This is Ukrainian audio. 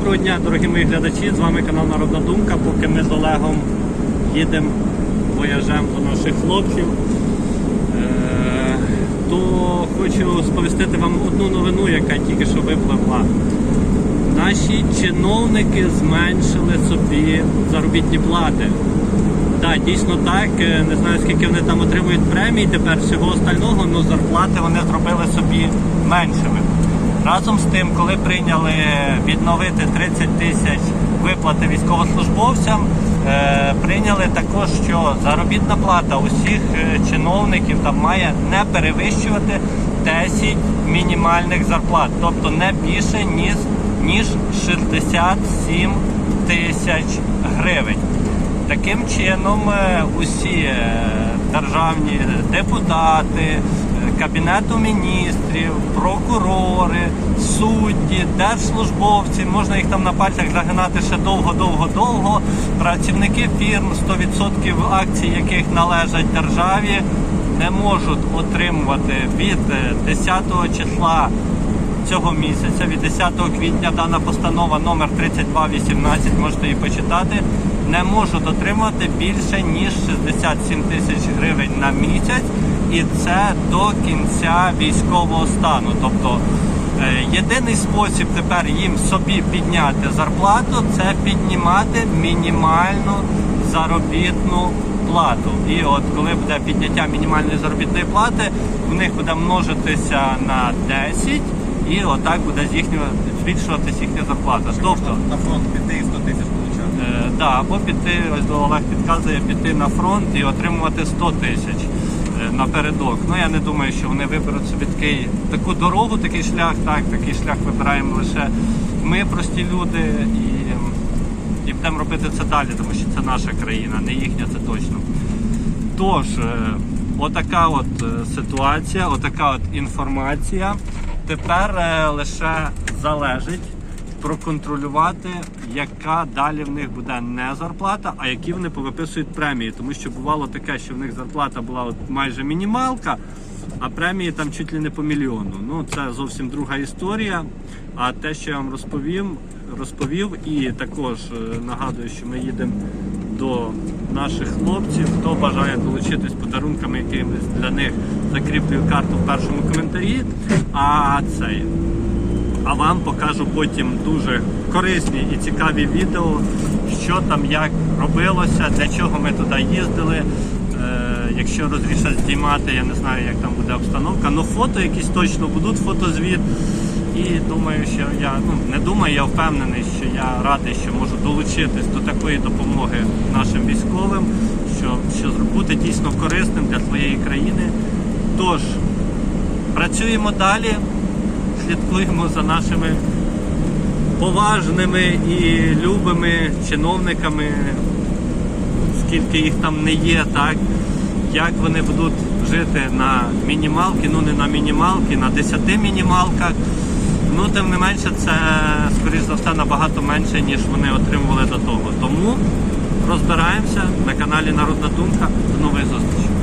Доброго дня, дорогі мої глядачі. З вами канал Народна Думка. Поки ми з Олегом їдемо вояжем до наших хлопців, е, то хочу сповістити вам одну новину, яка тільки що випливла. Наші чиновники зменшили собі заробітні плати. Так, дійсно так. Е, Не знаю, скільки вони там отримують премій тепер всього остального, але зарплати вони зробили собі меншими. Разом з тим, коли прийняли відновити 30 тисяч виплати військовослужбовцям, е, прийняли також, що заробітна плата усіх е, чиновників там має не перевищувати 10 мінімальних зарплат, тобто не більше ніж, ніж 67 тисяч гривень. Таким чином, е, усі державні депутати, Кабінету міністрів, прокурори, судді, держслужбовці, можна їх там на пальцях загинати ще довго-довго-довго. Працівники фірм, 100% акцій, яких належать державі, не можуть отримувати від е, 10 числа цього місяця, від 10 квітня, дана постанова номер 3218, можете її почитати, не можуть отримати більше ніж 67 тисяч гривень на місяць, і це до кінця військового стану. Тобто е, єдиний спосіб тепер їм собі підняти зарплату це піднімати мінімальну заробітну плату. І от коли буде підняття мінімальної заробітної плати, в них буде множитися на 10 і отак буде з їхнього збільшуватися їхня зарплата. Тобто на фронт піти і 100 тисяч получати. Е, да, або піти, ось Олег підказує, піти на фронт і отримувати 100 тисяч напередок. Ну я не думаю, що вони виберуть собі такий, таку дорогу, такий шлях. Так, такий шлях вибираємо лише ми, прості люди, і, і будемо робити це далі, тому що це наша країна, не їхня, це точно. Тож, е, отака от е, ситуація, отака от інформація. Тепер е, лише залежить проконтролювати, яка далі в них буде не зарплата, а які вони повиписують премії. Тому що бувало таке, що в них зарплата була от майже мінімалка, а премії там чуть ли не по мільйону. Ну це зовсім друга історія. А те, що я вам розповім, розповів, і також е, нагадую, що ми їдемо до наших хлопців. Хто бажає долучитись подарунками якимись для них, закріплюю карту в першому коментарі. А цей. А вам покажу потім дуже корисні і цікаві відео, що там як робилося, для чого ми туди їздили. Е, якщо розрішать знімати, я не знаю, як там буде обстановка. Ну фото якісь точно будуть, фотозвіт. І думаю, що я ну не думаю, я впевнений, що я радий, що можу долучитись до такої допомоги нашим військовим, що, що бути дійсно корисним для своєї країни. Тож працюємо далі, слідкуємо за нашими поважними і любими чиновниками, скільки їх там не є, так як вони будуть жити на мінімалки, ну не на мінімалки, на 10 мінімалках. Ну, тим не менше, це, скоріш за все, набагато менше, ніж вони отримували до того. Тому розбираємося на каналі Народна Думка. До нової зустрічі.